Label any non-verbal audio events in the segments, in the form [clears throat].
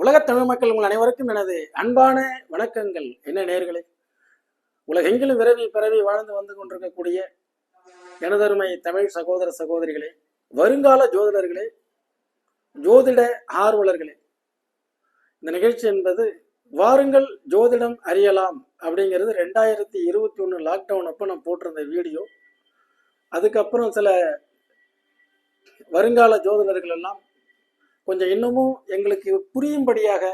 உலகத் தமிழ் மக்கள் உங்கள் அனைவருக்கும் எனது அன்பான வணக்கங்கள். என்ன நேர்களே உலகெங்கிலும் விரவி பிறவி வாழ்ந்து வந்து கொண்டிருக்கக்கூடிய எனதருமை தமிழ் சகோதர சகோதரிகளே வருங்கால ஜோதிடர்களே ஜோதிட ஆர்வலர்களே இந்த நிகழ்ச்சி என்பது வாருங்கள் ஜோதிடம் அறியலாம் அப்படிங்கிறது ரெண்டாயிரத்தி இருபத்தி ஒன்று லாக்டவுன் அப்போ நான் போட்டிருந்த வீடியோ. அதுக்கப்புறம் சில வருங்கால ஜோதிடர்கள் எல்லாம் கொஞ்சம் இன்னமும் எங்களுக்கு புரியும்படியாக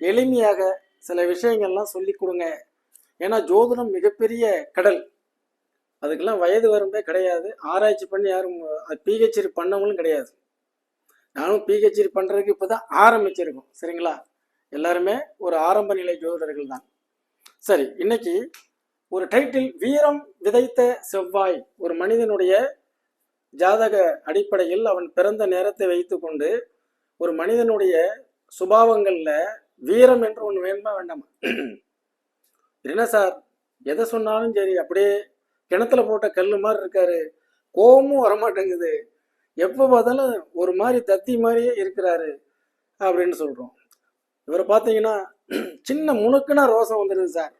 எளிமையாக சில விஷயங்கள்லாம் சொல்லி கொடுங்க. ஏன்னா ஜோதிடம் மிகப்பெரிய கடல். அதுக்கெல்லாம் வயது வரம்பே கிடையாது. ஆராய்ச்சி பண்ணி யாரும் பிஹெச்டி பண்ணவங்களும் கிடையாது. நானும் பிஹெச்டி பண்ணுறதுக்கு இப்போ தான் ஆரம்பிச்சிருக்கோம். சரிங்களா? எல்லாருமே ஒரு ஆரம்ப நிலை ஜோதிடர்கள் தான். சரி இன்னைக்கு ஒரு டைட்டில் வீரம் விதைத்த செவ்வாய். ஒரு மனிதனுடைய ஜாதக அடிப்படையில் அவன் பிறந்த நேரத்தை வைத்துக்கொண்டு ஒரு மனிதனுடைய சுபாவங்களில் வீரம் என்று ஒன்று வேணுமா வேண்டாமா? என்ன சார்? எதை சொன்னாலும் சரி அப்படியே கிணத்துல போட்ட கல் மாதிரி இருக்காரு. கோபமும் வரமாட்டேங்குது. எப்போ பார்த்தாலும் ஒரு மாதிரி தத்தி மாதிரியே இருக்கிறாரு அப்படின்னு சொல்கிறோம் இவரை பார்த்தீங்கன்னா சின்ன முணுக்குனா ரோசம் வந்துடுது சார்.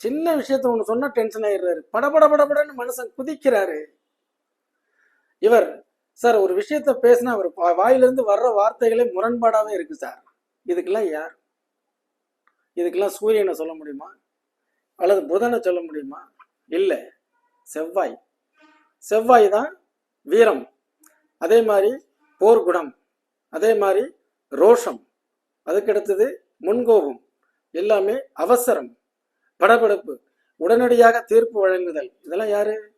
சின்ன விஷயத்த ஒன்று சொன்னால் டென்ஷன் ஆயிடுறாரு. படபட படபடன்னு மனுஷன் குதிக்கிறாரு. இவர் சார் ஒரு விஷயத்த பேசினா அவர் வா- வாயிலிருந்து வர்ற வார்த்தைகளே முரண்பாடாகவே இருக்கு சார். இதுக்கெல்லாம் யார்? இதுக்கெல்லாம் சூரியனை சொல்ல முடியுமா? அல்லது புதனை சொல்ல முடியுமா? இல்லை. செவ்வாய். செவ்வாய் தான் வீரம். அதே மாதிரி போர்க்குணம். அதே மாதிரி ரோஷம். அதுக்கடுத்தது முன்கோபம். எல்லாமே அவசரம். படபடப்பு. உடனடியாக தீர்ப்பு வழங்குதல். இதெல்லாம் யாரு?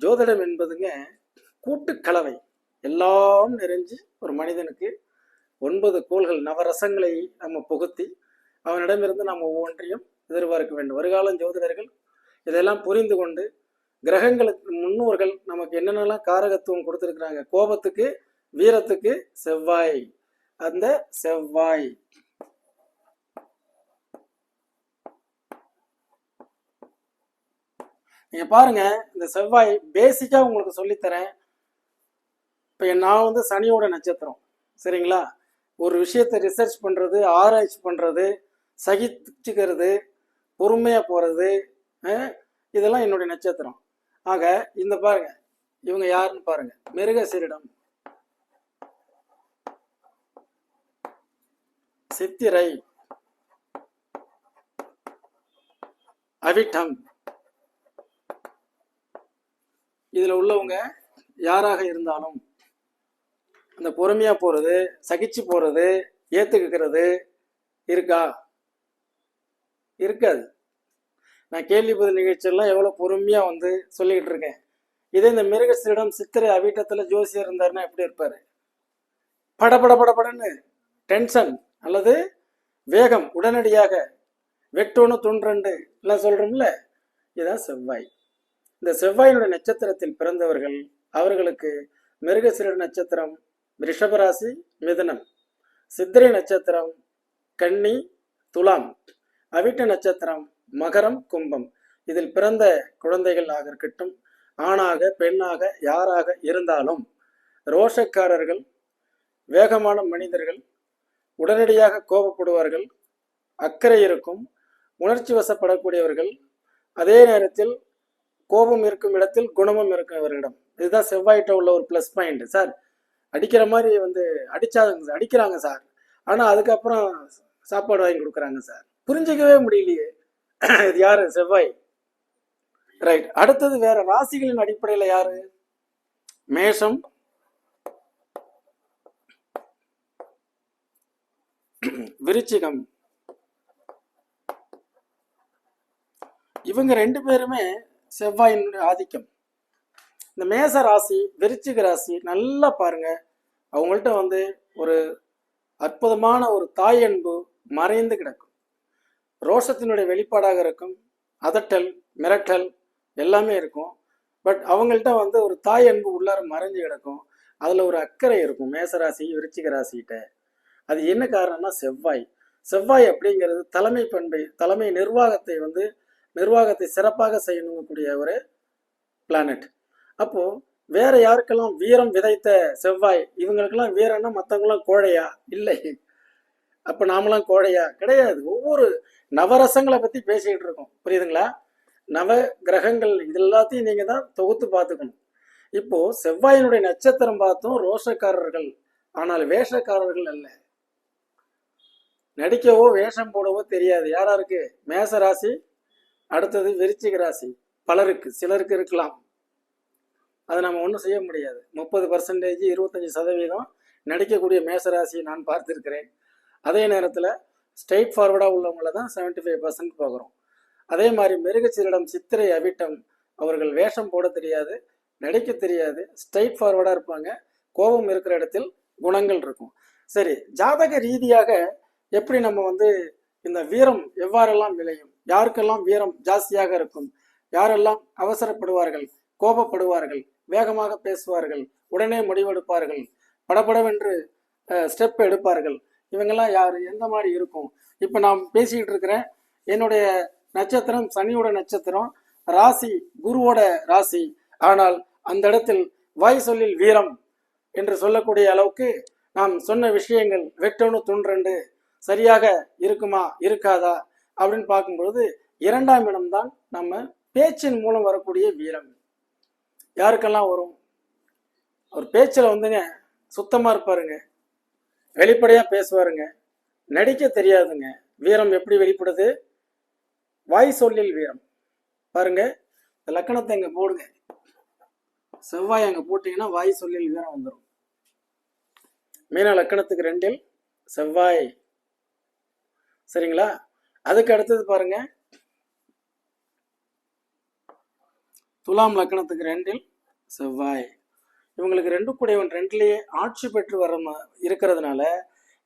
ஜோதிடம் என்பதுங்க கூட்டுக்கலவை. எல்லாம் நிறைஞ்சு ஒரு மனிதனுக்கு ஒன்பது கோள்கள் நவரசங்களை நம்ம புகுத்தி அவனிடமிருந்து நாம் ஒவ்வொன்றையும் எதிர்பார்க்க வேண்டும். வருகாலம் ஜோதிடர்கள் இதெல்லாம் புரிந்து கொண்டு கிரகங்களுக்கு முன்னோர்கள் நமக்கு என்னென்னலாம் காரகத்துவம் கொடுத்துருக்குறாங்க? கோபத்துக்கு வீரத்துக்கு செவ்வாய். அந்த செவ்வாய். நீங்க பாருங்க இந்த செவ்வாய் பேசிக்கா உங்களுக்கு சொல்லித்தரேன். இப்போ நான் வந்து சனியோட நட்சத்திரம் சரிங்களா? ஒரு விஷயத்தை ரிசர்ச் பண்ணுறது ஆராய்ச்சி பண்ணுறது சகிச்சுக்கிறது பொறுமையாக போகிறது இதெல்லாம் என்னுடைய நட்சத்திரம். ஆக இந்த பாருங்க இவங்க யாருன்னு பாருங்க. மிருகசீரிடம். சித்திரை. அவிட்டம். இதில் உள்ளவங்க யாராக இருந்தாலும் அந்த பொறுமையா போறது சகிச்சு போறது ஏத்துக்கிறது இருக்கா? இருக்காது. நான் கேள்வி பதில் நிகழ்ச்சியெல்லாம் எவ்வளவு பொறுமையா வந்து சொல்லிக்கிட்டு இருக்கேன். இதே இந்த மிருகசீரிடம் சித்திரை அவிட்டத்துல ஜோசியர் இருந்தாருன்னா எப்படி இருப்பாரு? படபட படபடன்னு டென்ஷன் அல்லது வேகம் உடனடியாக வெட்டொன்று துன்றண்டு எல்லாம் சொல்றோம்ல? இதான் செவ்வாய். இந்த செவ்வாயினுடைய நட்சத்திரத்தில் பிறந்தவர்கள் அவர்களுக்கு மிருகசிர நட்சத்திரம் ரிஷபராசி மிதனம். சித்திரை நட்சத்திரம் கன்னி துலாம் அவிட்ட நட்சத்திரம் மகரம் கும்பம். இதில் பிறந்த குழந்தைகள் ஆக இருக்கட்டும் ஆணாக பெண்ணாக யாராக இருந்தாலும் ரோஷக்காரர்கள் வேகமான மனிதர்கள் உடனடியாக கோபப்படுவார்கள் அக்கறை இருக்கும் உணர்ச்சி வசப்படக்கூடியவர்கள் அதே நேரத்தில் கோபம் இருக்கும் இடத்தில் குணமும் இருக்கும் இவர்களிடம் இதுதான் செவ்வாயிட்ட உள்ள ஒரு ப்ளஸ் பாயிண்ட் சார் அடிக்கிற மாதிரி வந்து அடிச்சாங்க அடிக்கிறாங்க சார். ஆனால் அதுக்கப்புறம் சாப்பாடு வாங்கி கொடுக்குறாங்க சார். புரிஞ்சிக்கவே முடியலையே. இது யாரு? செவ்வாய். ரைட் அடுத்தது வேற ராசிகளின் அடிப்படையில் யாரு? மேஷம். விருச்சிகம். இவங்க ரெண்டு பேருமே செவ்வாயினுடைய ஆதிக்கம். இந்த மேச ராசி விருச்சிக ராசி நல்லா பாருங்க. அவங்கள்ட்ட வந்து ஒரு அற்புதமான ஒரு தாய் அன்பு மறைந்து கிடக்கும். ரோஷத்தினுடைய வெளிப்பாடாக இருக்கும். அதட்டல் மிரட்டல் எல்லாமே இருக்கும். பட் அவங்கள்ட்ட வந்து ஒரு தாய் அன்பு உள்ளார மறைஞ்சு கிடக்கும். அதுல ஒரு அக்கறை இருக்கும் மேசராசி விருச்சிக ராசிகிட்ட. அது என்ன காரணம்னா செவ்வாய். செவ்வாய் அப்படிங்கிறது தலைமை பண்பை தலைமை நிர்வாகத்தை வந்து நிர்வாகத்தை சிறப்பாக செய்யணுங்கக்கூடிய ஒரு பிளானட் அப்போ வேற யாருக்கெல்லாம் வீரம் விதைத்த செவ்வாய் இவங்களுக்கெல்லாம் வீரம்னா மற்றவங்களாம் கோழையா? இல்லை. அப்ப நாமளாம் கோழையா? கிடையாது. ஒவ்வொரு நவரசங்களை பத்தி பேசிக்கிட்டு இருக்கோம். புரியுதுங்களா? நவ கிரகங்கள் இது எல்லாத்தையும் நீங்க தான் தொகுத்து பார்த்துக்கணும். இப்போ செவ்வாயினுடைய நட்சத்திரம் பார்த்தோம் ரோஷக்காரர்கள். ஆனால் வேஷக்காரர்கள் அல்ல. நடிக்கவோ வேஷம் போடவோ தெரியாது. யாரா இருக்கு மேச ராசி அடுத்தது விருச்சிக ராசி. பலருக்கு சிலருக்கு இருக்கலாம். அதை நம்ம ஒன்றும் செய்ய முடியாது. முப்பது பர்சன்டேஜ் இருபத்தஞ்சி சதவீதம் நடிக்கக்கூடிய மேசராசியை நான் பார்த்துருக்கிறேன். அதே நேரத்தில் ஸ்ட்ரெயிட் ஃபார்வர்டாக உள்ளவங்கள தான் செவன்டி ஃபைவ் பர்சன்ட் போகிறோம் அதே மாதிரி மிருகச்சீரிடம் சித்திரை அவிட்டம் அவர்கள் வேஷம் போட தெரியாது நடிக்க தெரியாது ஸ்ட்ரெயிட் ஃபார்வர்டாக இருப்பாங்க. கோபம் இருக்கிற இடத்தில் குணங்கள் இருக்கும். சரி ஜாதக ரீதியாக எப்படி நம்ம வந்து இந்த வீரம் எவ்வாறெல்லாம் விளையும்? யாருக்கெல்லாம் வீரம் ஜாஸ்தியாக இருக்கும்? யாரெல்லாம் அவசரப்படுவார்கள் கோபப்படுவார்கள்? வேகமாக பேசுவார்கள். உடனே முடிவெடுப்பார்கள். படபடவென்று ஸ்டெப் எடுப்பார்கள். இவங்கெல்லாம் யார்? எந்த மாதிரி இருக்கும்? இப்போ நான் பேசிக்கிட்டு இருக்கிறேன். என்னுடைய நட்சத்திரம் சனியோட நட்சத்திரம் ராசி குருவோட ராசி. ஆனால் அந்த இடத்தில் வாய் சொல்லில் வீரம் என்று சொல்லக்கூடிய அளவுக்கு நாம் சொன்ன விஷயங்கள் வெட்டொன்று துன்றண்டு சரியாக இருக்குமா இருக்காதா அப்படின்னு பார்க்கும்பொழுது இரண்டாம் இடம்தான் நம்ம பேச்சின் மூலம் வரக்கூடிய வீரம். யாருக்கெல்லாம் வரும்? அவர் பேச்சில் வந்துங்க சுத்தமாக இருப்பாருங்க. வெளிப்படையாக பேசுவாருங்க. நடிக்க தெரியாதுங்க. வீரம் எப்படி வெளிப்படுது? வாய் சொல்லில் வீரம். பாருங்க இந்த லக்கணத்தை இங்கே போடுங்க. செவ்வாய் அங்கே போட்டிங்கன்னா வாய் சொல்லில் வீரம் வந்துடும் மீன லக்கணத்துக்கு ரெண்டில் செவ்வாய். சரிங்களா? அதுக்கு அடுத்தது பாருங்க. துலாம் லக்கணத்துக்கு ரெண்டில் செவ்வாய். இவங்களுக்கு ரெண்டு கூடையவன் ரெண்டுலேயே ஆட்சி பெற்று வர இருக்கிறதுனால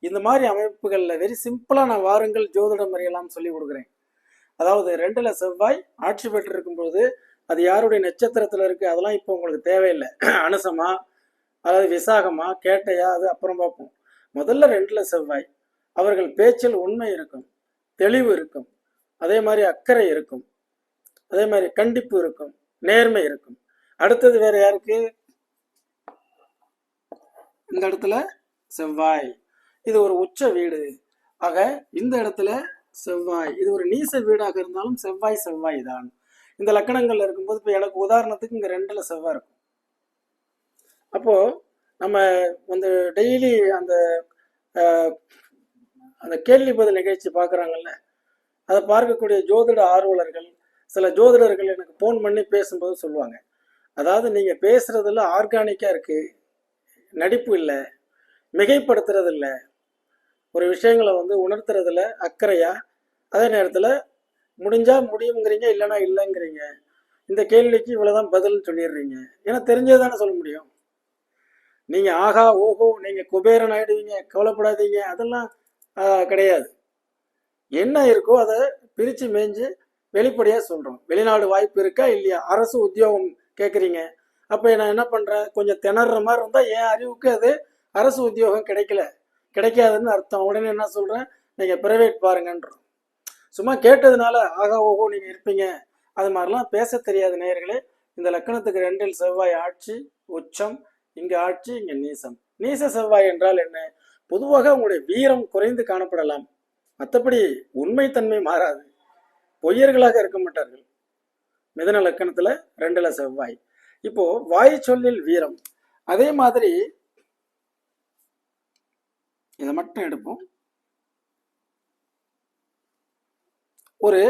இந்த மாதிரி அமைப்புகளில் வெரி சிம்பிளாக நான் வாருங்கள் ஜோதிடம் அறியலாம் சொல்லி கொடுக்குறேன். அதாவது ரெண்டில் செவ்வாய் ஆட்சி பெற்று இருக்கும்போது அது யாருடைய நட்சத்திரத்தில் இருக்குது அதெல்லாம் இப்போ உங்களுக்கு தேவையில்லை. [clears throat] அனுசமா அதாவது விசாகமா கேட்டையா அது அப்புறம் பார்ப்போம். முதல்ல ரெண்டில் செவ்வாய். அவர்கள் பேச்சில் உண்மை இருக்கும் தெளிவு இருக்கும் அதே மாதிரி அக்கறை இருக்கும் அதே மாதிரி கண்டிப்பு இருக்கும் நேர்மை இருக்கும். அடுத்தது வேற யாருக்கு? இந்த இடத்துல செவ்வாய். இது ஒரு உச்ச வீடு. ஆக இந்த இடத்துல செவ்வாய். இது ஒரு நீச வீடாக இருந்தாலும் செவ்வாய் செவ்வாய் தான். இந்த லக்கணங்கள்ல இருக்கும்போது இப்போ எனக்கு உதாரணத்துக்கு இங்க ரெண்டுல செவ்வாய் இருக்கும். அப்போ நம்ம வந்து டெய்லி அந்த அந்த கேள்வி பதில் நிகழ்ச்சி பார்க்குறாங்கல்ல அதை பார்க்கக்கூடிய ஜோதிட ஆர்வலர்கள் சில ஜோதிடர்கள் எனக்கு ஃபோன் பண்ணி பேசும்போது சொல்லுவாங்க. அதாவது நீங்கள் பேசுகிறதில் ஆர்கானிக்காக இருக்குது நடிப்பு இல்லை. மிகைப்படுத்துறது இல்லை. ஒரு விஷயங்களை வந்து உணர்த்துறதுல அக்கறையா அதே நேரத்தில் முடிஞ்சா முடியுங்கிறீங்க இல்லைன்னா இல்லைங்கிறீங்க. இந்த கேள்விக்கு இவ்வளோதான் பதில்னு சொல்லிடுறீங்க. ஏன்னா தெரிஞ்சது தானே சொல்ல முடியும். நீங்கள் ஆகா ஓஹோ நீங்கள் குபேரன் ஆயிடுவீங்க கவலைப்படாதீங்க அதெல்லாம் கிடையாது. என்ன இருக்கோ அதை பிரித்து மேய்ஞ்சு வெளிப்படையாக சொல்கிறோம் வெளிநாடு வாய்ப்பு இருக்கா இல்லையா? அரசு உத்தியோகம் கேட்குறீங்க அப்போ நான் என்ன பண்ணுறேன் கொஞ்சம் திணற மாதிரி இருந்தால் என் அறிவுக்கு அது அரசு உத்தியோகம் கிடைக்கல. கிடைக்காதுன்னு அர்த்தம். உடனே என்ன சொல்கிறேன் நீங்கள் ப்ரைவேட் பாருங்கன்றோம். சும்மா கேட்டதுனால ஆகா ஓஹோ நீங்கள் இருப்பீங்க. அது மாதிரிலாம் பேச தெரியாத நேயர்களே. இந்த லக்கணத்துக்கு ரெண்டில் செவ்வாய் ஆட்சி உச்சம் இங்கே ஆட்சி இங்கே நீசம். நீச செவ்வாய் என்றால் என்ன? பொதுவாக உங்களுடைய வீரம் குறைந்து காணப்படலாம். மற்றபடி உண்மைத்தன்மை மாறாது. பொய்யர்களாக இருக்க மாட்டார்கள். மிதன லக்கணத்துல ரெண்டுல செவ்வாய். இப்போ வாய் சொல்லில் வீரம். அதே மாதிரி இதை மட்டும் எடுப்போம். ஒரு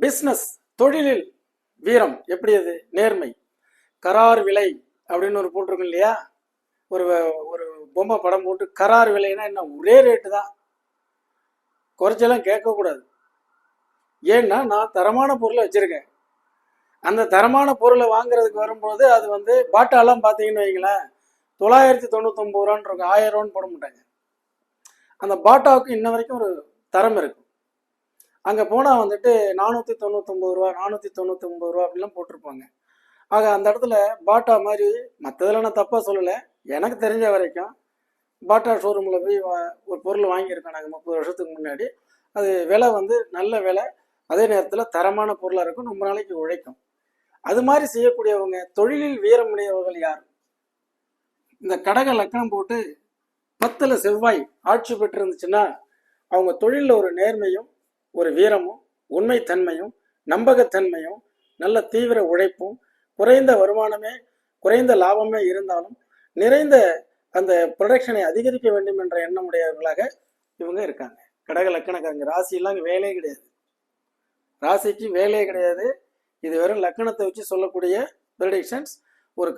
பிஸ்னஸ் தொழிலில் வீரம் எப்படி அது? நேர்மை. கரார் விலை அப்படின்னு ஒரு போட்டிருக்கோம் இல்லையா? ஒரு ஒரு பொம்மை படம் போட்டு கரார் விலைன்னா என்ன? ஒரே ரேட்டு தான். குறைச்செல்லாம் கேட்கக்கூடாது. ஏன்னா நான் தரமான பொருளை வச்சுருக்கேன். அந்த தரமான பொருளை வாங்குறதுக்கு வரும்போது அது வந்து பாட்டாலாம் பார்த்தீங்கன்னு வைங்களேன் தொள்ளாயிரத்தி தொண்ணூத்தொம்பது ரூபான்னு இருக்கும் ஆயிரம் ரூபான்னு போட மாட்டாங்க. அந்த பாட்டாவுக்கு இன்ன வரைக்கும் ஒரு தரம் இருக்கும். அங்கே போனால் வந்துட்டு நானூற்றி தொண்ணூத்தொம்பது ரூபா நானூற்றி தொண்ணூத்தொம்பது ரூபா அப்படிலாம் போட்டிருப்பாங்க. ஆக அந்த இடத்துல பாட்டா மாதிரி மற்றதில் நான் தப்பாக சொல்லலை. எனக்கு தெரிஞ்ச வரைக்கும் பாட்டா ஷோரூமில் போய் வா- ஒரு பொருள் வாங்கியிருக்கோம் நாங்கள் முப்பது வருஷத்துக்கு முன்னாடி. அது விலை வந்து நல்ல விலை. அதே நேரத்தில் தரமான பொருளாக இருக்கும். ரொம்ப நாளைக்கு உழைக்கும். அது மாதிரி செய்யக்கூடியவங்க தொழிலில் வீரமுடையவர்கள் யார்? இந்த கடக லக்கணம் போட்டு பத்துல செவ்வாய் ஆட்சி பெற்று இருந்துச்சுன்னா அவங்க தொழிலில் ஒரு நேர்மையும் ஒரு வீரமும் உண்மைத்தன்மையும் நம்பகத்தன்மையும் நல்ல தீவிர உழைப்பும் குறைந்த வருமானமே குறைந்த லாபமே இருந்தாலும் நிறைந்த அந்த ப்ரொடக்ஷனை அதிகரிக்க வேண்டும் என்ற எண்ணம் உடையவர்களாக இவங்க இருக்காங்க. கடக லக்கணக்காரங்க ராசியெல்லாம் வேலையே கிடையாது. ராசிக்கு வேலையே கிடையாது. இது வெறும் லக்கணத்தை வச்சு சொல்லக்கூடிய ப்ரெடிக்ஷன்ஸ் ஒரு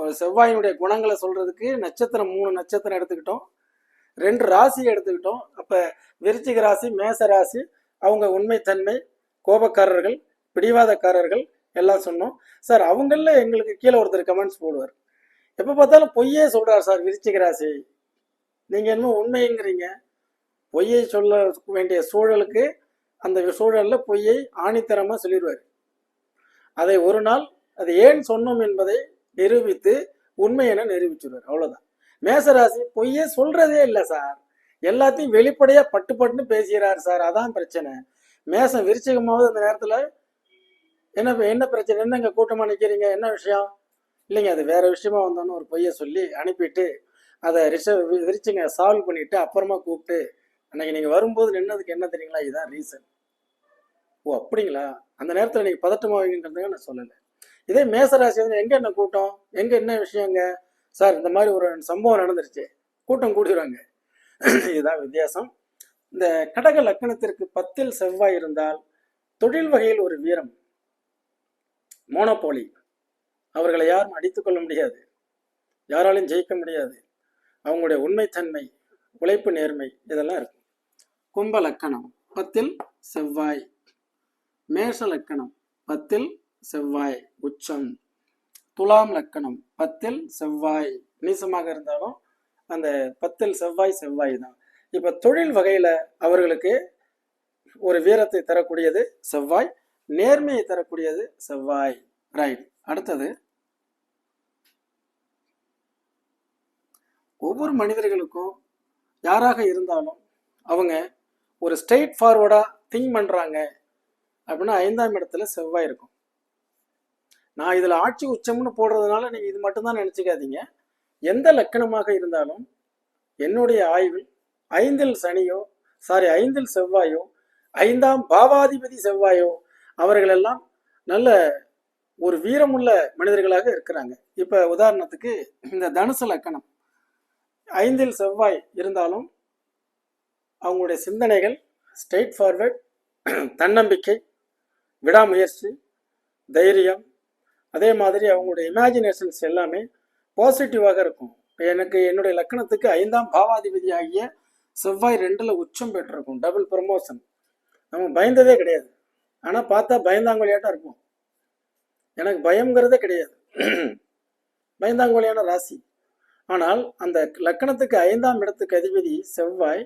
ஒரு செவ்வாயினுடைய குணங்களை சொல்றதுக்கு நட்சத்திரம் மூணு நட்சத்திரம் எடுத்துக்கிட்டோம். ரெண்டு ராசி எடுத்துக்கிட்டோம். அப்போ விருச்சிக ராசி மேச ராசி அவங்க உண்மைத்தன்மை கோபக்காரர்கள் பிடிவாதக்காரர்கள் எல்லாம் சொன்னோம். சார் அவங்களில் எங்களுக்கு கீழே ஒருத்தர் கமெண்ட்ஸ் போடுவார். எப்போ பார்த்தாலும் பொய்யே சொல்கிறார் சார் விருச்சிக ராசி. நீங்கள் என்ன உண்மைங்கிறீங்க. பொய்யை சொல்ல வேண்டிய சூழலுக்கு அந்த சூழலில் பொய்யை ஆணித்தரமாக சொல்லிடுவார் அதை ஒரு நாள் அது ஏன் சொன்னோம் என்பதை நிரூபித்து உண்மை என நிரூபிச்சுடுவார். அவ்வளவுதான். மேசராசி பொய்யே சொல்றதே இல்லை சார். எல்லாத்தையும் வெளிப்படையா பட்டு பட்டுன்னு பேசுகிறார் சார். அதான் பிரச்சனை. மேசம் விருச்சிகமாவது அந்த நேரத்துல என்ன என்ன பிரச்சனை? என்னங்க கூட்டமா நிக்கிறீங்க? என்ன விஷயம்? இல்லைங்க அது வேற விஷயமா வந்தோன்னு ஒரு பொய்யை சொல்லி அனுப்பிட்டு அதை ரிஷ விரிச்சுங்க சால்வ் பண்ணிட்டு அப்புறமா கூப்பிட்டு அன்னைக்கு நீங்க வரும்போது நின்னதுக்கு என்ன தெரியுங்களா? இதுதான் ரீசன் ஓ அப்படிங்களா? அந்த நேரத்தில் நீங்க பதட்டமாவீங்கன்றதுங்க நான் சொல்லலை. இதே மேசராசி வந்து எங்க என்ன கூட்டம்? எங்க என்ன விஷயங்க? சார் இந்த மாதிரி ஒரு சம்பவம் நடந்துருச்சு. கூட்டம் கூடிடுவாங்க இதுதான் வித்தியாசம். இந்த கடக லக்கணத்திற்கு பத்தில் செவ்வாய் இருந்தால் தொழில் வகையில் ஒரு வீரம். மோனோபோலி. அவர்களை யாரும் அடித்துக்கொள்ள முடியாது. யாராலையும் ஜெயிக்க முடியாது. அவங்களுடைய உண்மைத்தன்மை உழைப்பு நேர்மை இதெல்லாம் இருக்கும். கும்ப லக்கணம். பத்தில் செவ்வாய். மேஷ லக்கணம் பத்தில் செவ்வாய் உச்சம். துலாம் லக்கணம் பத்தில் செவ்வாய். நீசமாக இருந்தாலும் அந்த பத்தில் செவ்வாய் செவ்வாய் தான். இப்ப தொழில் வகையில அவர்களுக்கு ஒரு வீரத்தை தரக்கூடியது செவ்வாய் நேர்மையை தரக்கூடியது செவ்வாய். ரைட் அடுத்தது ஒவ்வொரு மனிதர்களுக்கும் யாராக இருந்தாலும் அவங்க ஒரு ஸ்ட்ரெயிட் ஃபார்வர்டா திங்க் பண்றாங்க. அப்படின்னா ஐந்தாம் இடத்துல செவ்வாய் இருக்கும். நான் இதில் ஆட்சி உச்சம்னு போடுறதுனால நீங்கள் இது மட்டும்தான் நினச்சிக்காதீங்க. எந்த லக்கணமாக இருந்தாலும் என்னுடைய ஆய்வில் ஐந்தில் சனியோ சாரி ஐந்தில் செவ்வாயோ ஐந்தாம் பாவாதிபதி செவ்வாயோ அவர்களெல்லாம் நல்ல ஒரு வீரமுள்ள மனிதர்களாக இருக்கிறாங்க. இப்போ உதாரணத்துக்கு இந்த தனுசு லக்கணம். ஐந்தில் செவ்வாய் இருந்தாலும் அவங்களுடைய சிந்தனைகள் ஸ்ட்ரெயிட் ஃபார்வர்ட் தன்னம்பிக்கை விடாமுயற்சி தைரியம் அதே மாதிரி அவங்களுடைய இமேஜினேஷன்ஸ் எல்லாமே பாசிட்டிவாக இருக்கும். இப்போ எனக்கு என்னுடைய லக்கணத்துக்கு ஐந்தாம் பாவாதிபதி ஆகிய செவ்வாய் ரெண்டில் உச்சம் பெற்றிருக்கும் டபுள் ப்ரமோஷன் நம்ம பயந்ததே கிடையாது. ஆனால் பார்த்தா பயந்தாங்கொழியாட்டம் இருப்போம் எனக்கு பயம்ங்கிறதே கிடையாது. பயந்தாங்கொழியான ராசி. ஆனால் அந்த லக்கணத்துக்கு ஐந்தாம் இடத்துக்கு அதிபதி செவ்வாய்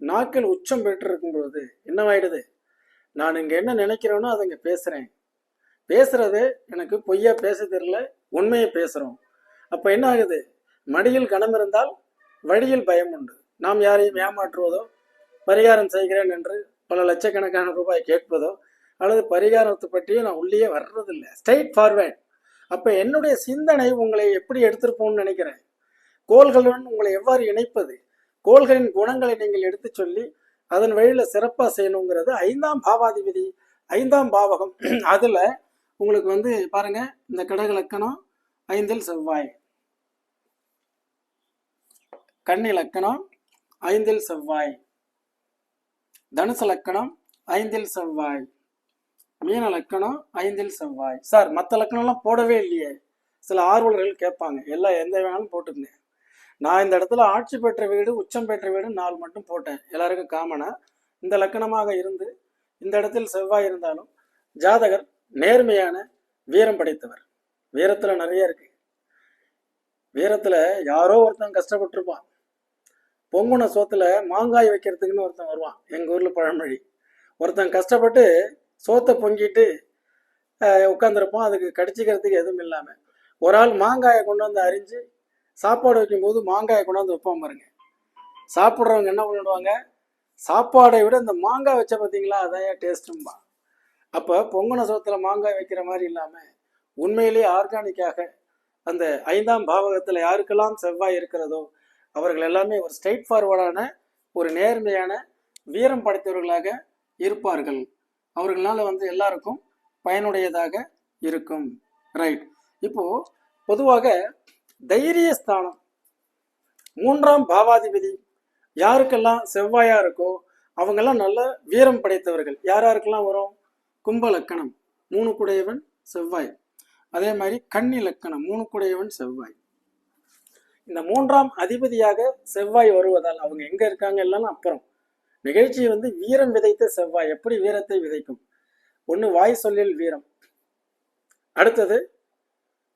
நாக்கில் உச்சம் பெற்றிருக்கும் பொழுது என்னவாயிடுது? நான் இங்க என்ன நினைக்கிறேனோ அதை இங்கே பேசுறேன். பேசுறது எனக்கு பொய்யா பேச தெரியல உண்மையை பேசுறோம். அப்ப என்ன ஆகுது? மடியில் கணம் இருந்தால் வழியில் பயம் உண்டு. நாம் யாரையும் ஏமாற்றுவதோ பரிகாரம் செய்கிறேன் என்று பல லட்சக்கணக்கான ரூபாய் கேட்பதோ அல்லது பரிகாரத்தை பற்றியும் நான் உள்ளே வர்றதில்லை. ஸ்ட்ரைட் ஃபார்வேர்ட் அப்போ என்னுடைய சிந்தனை உங்களை எப்படி எடுத்திருப்போம்னு நினைக்கிறேன். கோள்களுடன் உங்களை எவ்வாறு இணைப்பது? கோள்களின் குணங்களை நீங்கள் எடுத்து சொல்லி அதன் வழியில் சிறப்பாக செய்யணுங்கிறது ஐந்தாம் பாவாதிபதி ஐந்தாம் பாவகம். அதில் உங்களுக்கு வந்து பாருங்க இந்த கடக லக்கணம் ஐந்தில் செவ்வாய். கன்னி லக்கணம் ஐந்தில் செவ்வாய். தனுசு லக்கணம் ஐந்தில் செவ்வாய். மீன லக்கணம் ஐந்தில் செவ்வாய். சார் மற்ற லக்கணம்லாம் போடவே இல்லையே. சில ஆர்வலர்கள் கேட்பாங்க எல்லாம் எந்த வேணாலும் போட்டுருந்தேன் நான் இந்த இடத்துல ஆட்சி பெற்ற வீடு உச்சம் பெற்ற வீடு நாலு மட்டும் போட்டேன். எல்லாருக்கும் காமனா இந்த லக்கணமாக இருந்து இந்த இடத்தில் செவ்வாய் இருந்தாலும் ஜாதகர் நேர்மையான வீரம் படைத்தவர். வீரத்துல நிறைய இருக்கு. வீரத்துல யாரோ ஒருத்தன் கஷ்டப்பட்டிருப்பான். பொங்குன சோத்துல மாங்காய் வைக்கிறதுக்குன்னு ஒருத்தன் வருவான். எங்க ஊர்ல பழமொழி. ஒருத்தன் கஷ்டப்பட்டு சோத்தை பொங்கிட்டு உட்காந்துருப்பான் அதுக்கு கடிச்சிக்கிறதுக்கு எதுவும் இல்லாம. ஒரு ஆள் மாங்காயை கொண்டு வந்து அரிஞ்சு சாப்பாடு வைக்கும்போது மாங்காயை கொண்டாந்து வைப்பான் பாருங்க. சாப்பிட்றவங்க என்ன பண்ணிடுவாங்க சாப்பாடை விட இந்த மாங்காய் வச்ச பார்த்தீங்களா அதான் டேஸ்ட்டும்பா அப்போ பொங்கன சோத்தில் மாங்காய் வைக்கிற மாதிரி இல்லாமல் உண்மையிலேயே ஆர்கானிக்காக அந்த ஐந்தாம் பாவகத்தில் யாருக்கெல்லாம் செவ்வாய் இருக்கிறதோ அவர்கள் எல்லாமே ஒரு ஸ்ட்ரெயிட் ஃபார்வர்டான ஒரு நேர்மையான வீரம் படைத்தவர்களாக இருப்பார்கள். அவர்களால் வந்து எல்லாருக்கும் பயனுடையதாக இருக்கும். ரைட் இப்போது பொதுவாக தைரிய ஸ்தானம் மூன்றாம் பாவாதிபதி. யாருக்கெல்லாம் செவ்வாயா இருக்கோ அவங்கெல்லாம் நல்ல வீரம் படைத்தவர்கள். யார் யாருக்கெல்லாம் வரும்? கும்ப லக்கணம் மூணு குடையவன் செவ்வாய். அதே மாதிரி கண் இலக்கணம் மூணு குடையவன் செவ்வாய். இந்த மூன்றாம் அதிபதியாக செவ்வாய் வருவதால் அவங்க எங்க இருக்காங்க எல்லாம் அப்புறம். நிகழ்ச்சி வந்து வீரம் விதைத்த செவ்வாய். எப்படி வீரத்தை விதைக்கும்? ஒன்று வாய் சொல்லில் வீரம். அடுத்தது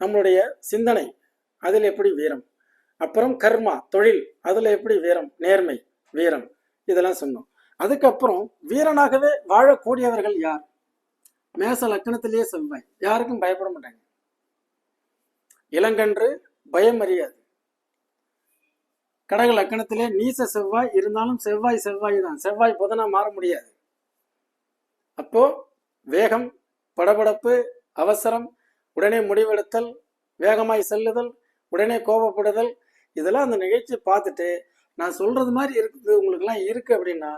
நம்மளுடைய சிந்தனை. அதில் எப்படி வீரம்? அப்புறம் கர்மா தொழில் அதில் எப்படி வீரம்? நேர்மை வீரம். இதெல்லாம் சொன்னோம். அதுக்கப்புறம் வீரனாகவே வாழக்கூடியவர்கள் யார்? மேச லக்கணத்திலேயே செவ்வாய் யாருக்கும் பயப்பட மாட்டாங்க. இளங்கன்று பயம் அறியாது. கடக லக்கணத்திலே நீச செவ்வாய் இருந்தாலும் செவ்வாய் செவ்வாய் தான். செவ்வாய் புதனா மாற முடியாது. அப்போ வேகம் படபடப்பு அவசரம் உடனே முடிவெடுத்தல் வேகமாய் செல்லுதல் உடனே கோபப்படுதல். இதெல்லாம் அந்த நிகழ்ச்சியை பார்த்துட்டு நான் சொல்றது மாதிரி இருக்குது உங்களுக்குலாம் இருக்கு அப்படின்னா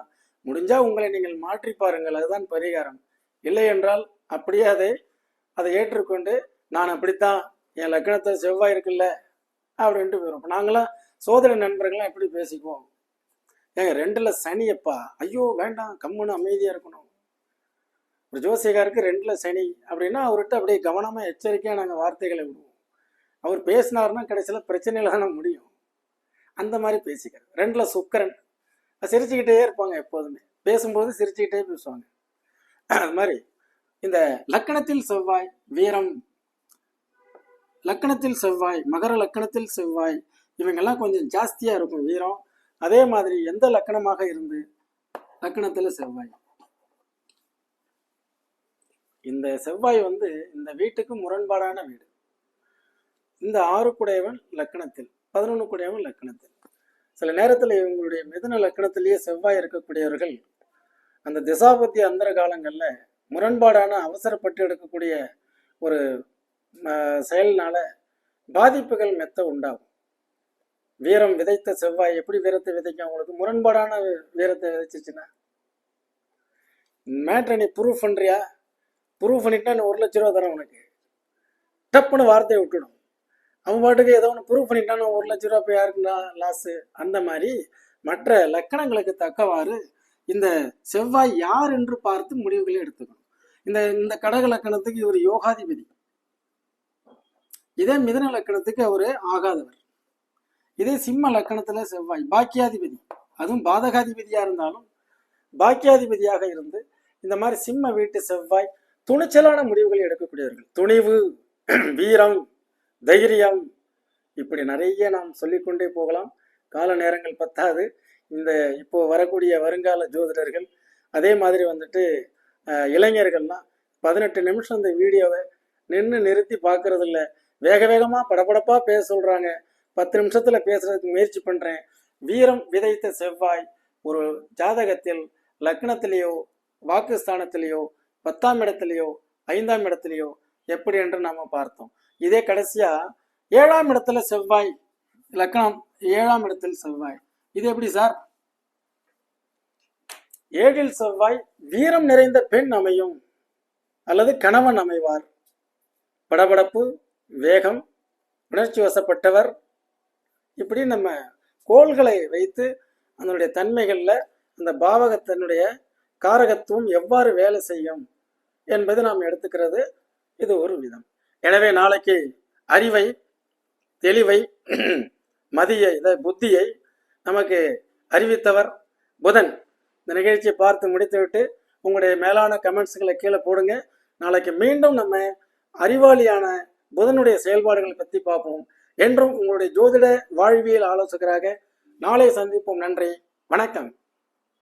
முடிஞ்சா உங்களை நீங்கள் மாற்றி பாருங்கள். அதுதான் பரிகாரம். இல்லை என்றால் அப்படியே அதை அதை ஏற்றுக்கொண்டு நான் அப்படித்தான் என் லக்கணத்தை செவ்வாய் இருக்குல்ல அப்படின்ட்டு போயிடும் நாங்களாம் சோதனை நண்பர்கள்லாம் எப்படி பேசிக்குவோம்? ஏங்க ரெண்டுல சனியப்பா? ஐயோ வேண்டாம் கம்முன்னு அமைதியா இருக்கணும். ஒரு ஜோசியக்காருக்கு ரெண்டுல சனி அப்படின்னா அவர்கிட்ட அப்படியே கவனமா எச்சரிக்கையா நாங்கள் வார்த்தைகளை விடுவோம். அவர் பேசினாருன்னா கடைசியில் பிரச்சனையில தானே முடியும். அந்த மாதிரி பேசிக்கிறது ரெண்டில் சுக்கரன். சிரிச்சுக்கிட்டே இருப்பாங்க எப்போதுமே. பேசும்போது சிரிச்சுக்கிட்டே பேசுவாங்க. அது மாதிரி இந்த லக்கணத்தில் செவ்வாய் வீரம் லக்கணத்தில் செவ்வாய் மகர லக்கணத்தில் செவ்வாய் இவங்கெல்லாம் கொஞ்சம் ஜாஸ்தியாக இருக்கும் வீரம். அதே மாதிரி எந்த லக்கணமாக இருந்து? லக்கணத்தில் செவ்வாய். இந்த செவ்வாய் வந்து இந்த வீட்டுக்கு முரண்பாடான வீடு. இந்த ஆறு குடையவன் லக்கணத்தில் பதினொன்று குடையவன் லக்கணத்தில். சில நேரத்தில் இவங்களுடைய மிதன லக்கணத்திலேயே செவ்வாய் இருக்கக்கூடியவர்கள் அந்த திசாபத்தி அந்தர காலங்களில் முரண்பாடான அவசரப்பட்டு எடுக்கக்கூடிய ஒரு அஹ், செயல்னால பாதிப்புகள் மெத்த உண்டாகும். வீரம் விதைத்த செவ்வாய் எப்படி வீரத்தை விதைக்கும்? அவங்களுக்கு முரண்பாடான வீரத்தை விதைச்சிச்சுன்னா? மேட்ரை நீ ப்ரூவ் பண்ணுறியா ப்ரூவ் பண்ணிட்டா நீ ஒரு லட்ச ரூபா தரேன் உனக்கு. டப்புன்னு வார்த்தையை விட்டுடும். அவன் பாட்டுக்கு ஏதோ ஒன்று ப்ரூவ் பண்ணிட்டான் ஒரு லட்ச ரூபா போய் யாருக்கு லாஸு அந்த மாதிரி மற்ற லக்கணங்களுக்கு தக்கவாறு இந்த செவ்வாய் யார் என்று பார்த்து முடிவுகளை எடுத்துக்கணும். இந்த இந்த கடக லக்கணத்துக்கு இவர் யோகாதிபதி. இதே மிதன லக்கணத்துக்கு அவர் ஆகாதவர். இதே சிம்ம லக்கணத்துல செவ்வாய் பாக்கியாதிபதி. அதுவும் பாதகாதிபதியா இருந்தாலும் பாக்கியாதிபதியாக இருந்து இந்த மாதிரி சிம்ம வீட்டு செவ்வாய் துணிச்சலான முடிவுகளை எடுக்கக்கூடியவர்கள். துணிவு [clears throat] வீரம் தைரியம். இப்படி நிறைய நாம் சொல்லிக்கொண்டே போகலாம். கால நேரங்கள் பத்தாது. இந்த இப்போ வரக்கூடிய வருங்கால ஜோதிடர்கள் அதே மாதிரி வந்துட்டு இளைஞர்கள்லாம் பதினெட்டு நிமிஷம் இந்த வீடியோவை நின்று நிறுத்தி பார்க்கறது இல்லை வேக வேகமாக படபடப்பாக பேச சொல்கிறாங்க பத்து நிமிஷத்தில் பேசுறதுக்கு முயற்சி பண்ணுறேன் வீரம் விதைத்த செவ்வாய் ஒரு ஜாதகத்தில் லக்னத்திலேயோ வாக்குஸ்தானத்திலேயோ பத்தாம் இடத்துலையோ ஐந்தாம் இடத்துலையோ எப்படி என்று நாம பார்த்தோம். இதே கடைசியா ஏழாம் இடத்துல செவ்வாய் லக்னம் ஏழாம் இடத்தில் செவ்வாய். இது எப்படி சார்? ஏழில் செவ்வாய் வீரம் நிறைந்த பெண் அமையும் அல்லது கணவன் அமைவார். படபடப்பு வேகம் உணர்ச்சி வசப்பட்டவர். இப்படி நம்ம கோள்களை வைத்து அதனுடைய தன்மைகளில் அந்த பாவகத்தினுடைய காரகத்துவம் எவ்வாறு வேலை செய்யும் என்பது நாம் எடுத்துக்கிறது. இது ஒரு விதம். எனவே நாளைக்கு அறிவை தெளிவை மதியை இதை புத்தியை நமக்கு அறிவித்தவர் புதன். இந்த நிகழ்ச்சியை பார்த்து முடித்துவிட்டு உங்களுடைய மேலான கமெண்ட்ஸுகளை கீழே போடுங்க. நாளைக்கு மீண்டும் நம்ம அறிவாளியான புதனுடைய செயல்பாடுகளை பற்றி பார்ப்போம் என்றும் உங்களுடைய ஜோதிட வாழ்வியல் ஆலோசகராக நாளை சந்திப்போம். நன்றி. வணக்கம்.